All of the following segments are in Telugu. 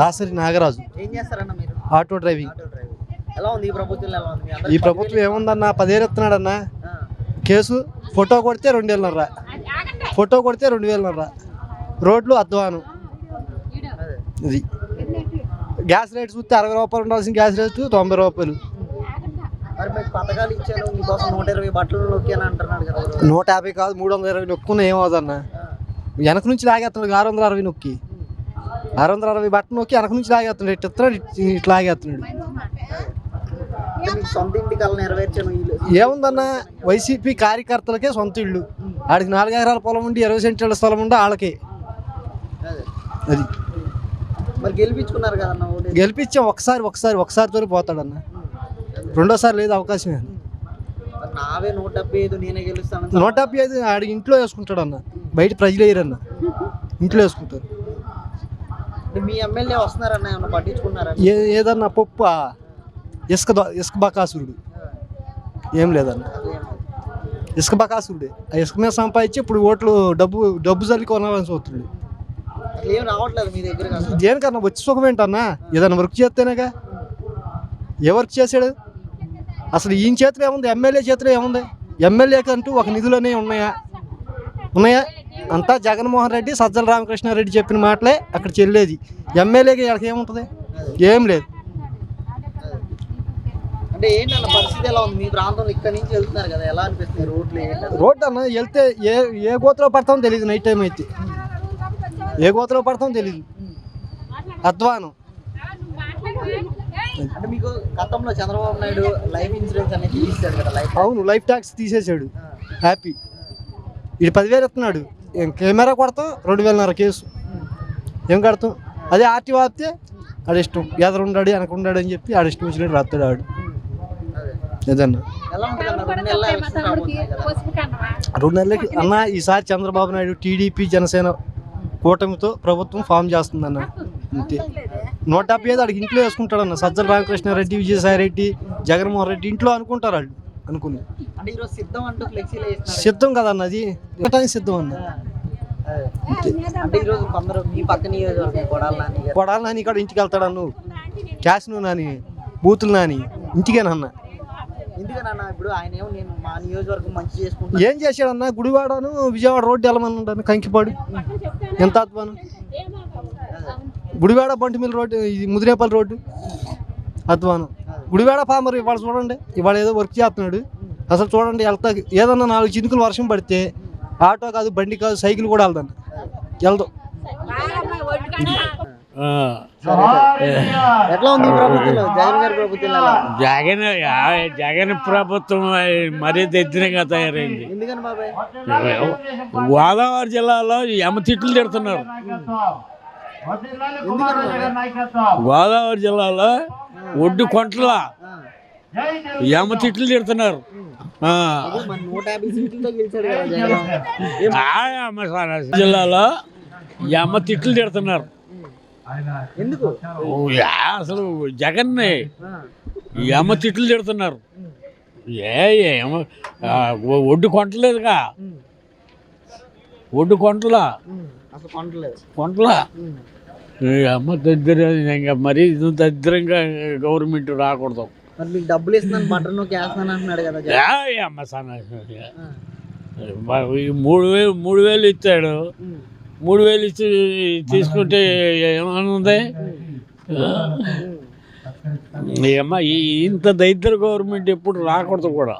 దాసరి నాగరాజు. ఏం చేస్తారన్న మీరు? Auto driving. ఎలా ఉంది ఈ ప్రభుత్వం ఎలా ఉంది? మీ అందరికి ఈ ప్రభుత్వం ఏముందన్న? పదేళ్ళు ఎత్తున్నాడన్న కేసు ఫోటో కొడితే రెండు వేలన్నర ఫోటో కొడితే రెండు వేలన్నర రోడ్లు అధ్వానం. అదే. ఇది గ్యాస్ రేట్ చూస్తే అరవై రూపాయలు ఉండాల్సిన గ్యాస్ రేటు తొంభై రూపాయలు. మరి మీకు పథకాలు ఇచ్చాను మీకోసం నూట ఇరవై బట్టలు నొక్కాను అంటున్నాడు కదా. ఎవరు? నూట యాభై కాదు మూడు వందల ఇరవై నొక్కున్న ఏమవుదన్న వెనక నుంచి లాగేస్తున్నాడు ఆరు వందల అరవై నొక్కి. ఆరు వందల అరవై బట్ట నొక్కి వెనక నుంచి లాగేస్తున్నాడు ఇట్- లాగేస్తున్నాడు సొంత ఇంటి ఇల్లు ఏముందన్న వైసీపీ కార్యకర్తలకే సొంత ఇళ్ళు. ఆడికి నాలుగు ఎకరాల పొలం ఉండి ఇరవై సెంట్ల స్థలం ఉండి వాళ్ళకే అదే. మరి గెలిపించుకున్నారు కదన్న గెలిపించాం ఒకసారి ఒకసారి ఒకసారితో పోతాడన్న. రెండోసారి లేదు అవకాశమే నావే నూట డెబ్బై ఐదు నేనే గెలుస్తాను నూట యాభై ఐదు ఆడి ఇంట్లో వేసుకుంటాడు అన్న బయట ప్రజలు వేయరన్న. ఇంట్లో వేసుకుంటారు. మీ ఎమ్మెల్యే వస్తున్నారన్న ఏమన్నా పట్టించుకున్నారా? ఏదన్నా పప్పు? ఇసుక ఇసుక బకాసురుడు. ఏం లేదన్న. ఇసుక బకాసురుడే. ఆ ఇసుక మీద సంపాదించి ఇప్పుడు ఓట్లు డబ్బు డబ్బు చల్లి కొనాలని అసలు ఏం రావట్లేదు మీ దగ్గర దేనికన్నా వచ్చి సుఖం ఏంటన్నా? ఏదైనా వర్క్ చేస్తేనేగా. ఏ వర్క్ చేశాడు? అసలు ఈయన చేతిలో ఏముంది? ఎమ్మెల్యే చేతిలో ఏముంది? ఎమ్మెల్యేకి అంటూ ఒక నిధులనే ఉన్నాయా? ఉన్నాయా? అంతా జగన్మోహన్ రెడ్డి సజ్జల రామకృష్ణారెడ్డి చెప్పిన మాటలే అక్కడ చెల్లేది. ఎమ్మెల్యేకి వీళ్ళకి ఏముంటుంది? ఏం లేదు. అంటే ఏంటన్న పరిస్థితి ఎలా ఉంది? మీ ప్రాంతంలో ఇక్కడ నుంచి వెళ్తున్నారు కదా ఎలా అనిపిస్తుంది? రోడ్లు? రోడ్డు అన్న వెళ్తే ఏ ఏ గోతులో పడతామో తెలియదు నైట్ టైం అయితే. ఏ గోతులో పడతామో తెలియదు అధ్వానం అంటే మీకు గతంలో చంద్రబాబు నాయుడు లైఫ్ ఇన్సూరెన్స్ అనేది కదా లైఫ్ అవును లైఫ్ ట్యాక్స్ తీసేసాడు హ్యాపీ. ఇది పదివేలు ఇస్తున్నాడు. కెమెరా కొడతాం? రెండు వేలన్నర కేసు. ఏం కడతాం? అదే ఆర్టీ వాపితే ఆడ ఇష్టం. ఎదరు ఉన్నాడు వెనక ఉన్నాడు అని చెప్పి ఆడ ఇష్టం వచ్చినట్టు రాస్తాడు ఆడు. అదే ఏదన్నా? ఎలా ఉంటుంది అన్న? రెండు నెలలకి అన్న ఈసారి చంద్రబాబు నాయుడు టీడీపీ జనసేన కూటమితో ప్రభుత్వం ఫామ్ చేస్తుందన్న. అంతే. నూట డెబ్బై ఐదు ఆడికి ఇంట్లో వేసుకుంటాడన్న. సజ్జల రామకృష్ణారెడ్డి విజయసాయి రెడ్డి జగన్మోహన్ రెడ్డి ఇంట్లో అనుకుంటారు వాళ్ళు. అనుకుని. సిద్ధం కదన్న అది? పెట్టడానికి సిద్ధం అన్న. కొడాలి నాని ఇక్కడ ఇంటికి వెళ్తాడా నువ్వు? క్యాష్ నువ్వు నాని బూతులు నాని ఇంటికేనన్న ఏం చేశాడన్న? గుడివాడను విజయవాడ రోడ్డు వెళ్ళమన్నాడు కంకిపాడు. ఎంత అధ్వానం గుడివాడ బంటిమిల్ రోడ్డు ఇది ముదిరేపల్లి రోడ్డు. అధ్వానం గుడివాడ ఫార్మర్ ఇవాళ చూడండి. ఇవాళ ఏదో వర్క్ చేస్తున్నాడు. అసలు చూడండి వెళ్తా ఏదన్నా నాలుగు చినుకులు వర్షం పడితే ఆటో కాదు బండి కాదు సైకిల్ కూడా వెళ్దాను వెళ్దాం. ఎట్లా ఉంది ఈ ప్రభుత్వంలో? జగన్ గారి? జగన్ ప్రభుత్వం మరీ దరిద్రంగా తయారైంది. ఎందుకని బాబాయ్? గోదావరి జిల్లాలో ఎమ తిట్లు తిడుతున్నారు. గోదావరి జిల్లాలో ఒడ్డు కొంటల ఎమ తిట్లు తిడుతున్నారు. జగన్ జిల్లాలో ఎమ తిట్లు తిడుతున్నారు. ఎందుకు? అసలు జగన్ని. ఆ, ఎమ తిట్లు తిడుతున్నారు. ఏ ఏమ ఒడ్డు కొంటలేదుగా. ఒడ్డు కొంటలా? కొంటలా? అమ్మ దరిద్రం ఇంకా మరీ ఇది దరిద్రంగా గవర్నమెంట్ రాకూడదు. మరి మీకు డబ్బులు ఇస్తున్నాను బటర్ నొక్కి వేస్తున్నాను అంటున్నాడు కదా మూడు వేలు మూడు వేలు ఇచ్చాడు. మూడు వేలు ఇచ్చి తీసుకుంటే ఏమనుంది అమ్మ ఇంత దరిద్ర గవర్నమెంట్ ఎప్పుడు రాకూడదు కూడా.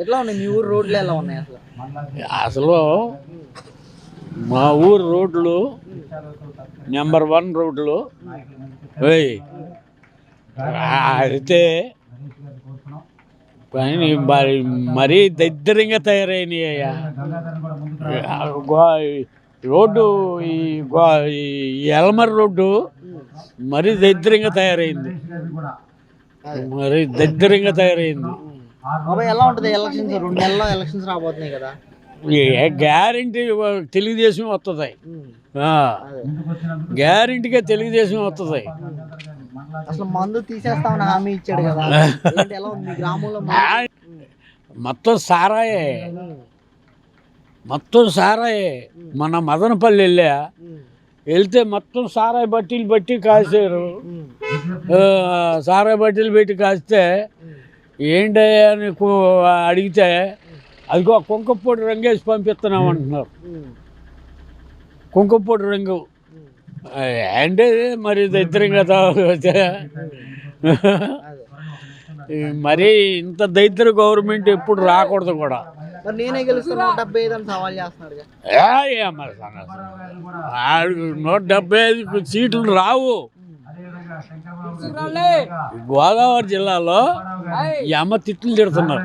ఎట్లా ఉన్నాయి? మీ ఊరు రోడ్లు ఎలా ఉన్నాయి అసలు? అసలు మా ఊరు రోడ్లు నెంబర్ వన్ రోడ్లు. అయితే కానీ మరి మరీ దరిద్రంగా తయారైనాయి అయ్యా. రోడ్డు ఈ గో- ఈ ఎలమర్ రోడ్డు మరీ దరిద్రంగా తయారైంది. మరి దరిద్రంగా తయారైంది. ఎలా ఉంటుంది ఎలక్షన్స్ రెండు నెలల్లో ఎలక్షన్స్ రాబోతున్నాయి కదా. ఏ గ్యారంటీ తెలుగుదేశం వస్తుంది గ్యారంటీగా తెలుగుదేశం వస్తుంది అసలు మందు తీసేస్తామని హామీ ఇచ్చాడు కదా. ఏంటి ఎలా ఉంది? మీ గ్రామంలో మందు? మొత్తం సారాయే. ఉమ్, మొత్తం సారాయే. మన మదనపల్లి వెళ్ళా. ఉమ్, వెళ్తే మొత్తం సారాయి బట్టీలు బట్టి కాసారు. ఉమ్. ఆ, సారాయి బట్టీలు పెట్టి కాస్తే ఏంటయ్యా అని కు- అడిగితే అదిగో కుంకపొడి రంగేసి పంపిస్తున్నాం అంటున్నారు ఉమ్. కుంకపొడి రంగు. అంటే మరి దరిద్రం కదా మరి ఇంత దరిద్ర గవర్నమెంట్ ఎప్పుడు రాకూడదు కూడా. నేనే నూట డెబ్బై ఐదు సవాల్ చేస్తున్నాడు నూట డెబ్బై సీట్లు రావు. గోదావరి జిల్లాలో ఈ అమ్మ తిట్లు తిడుతున్నారు.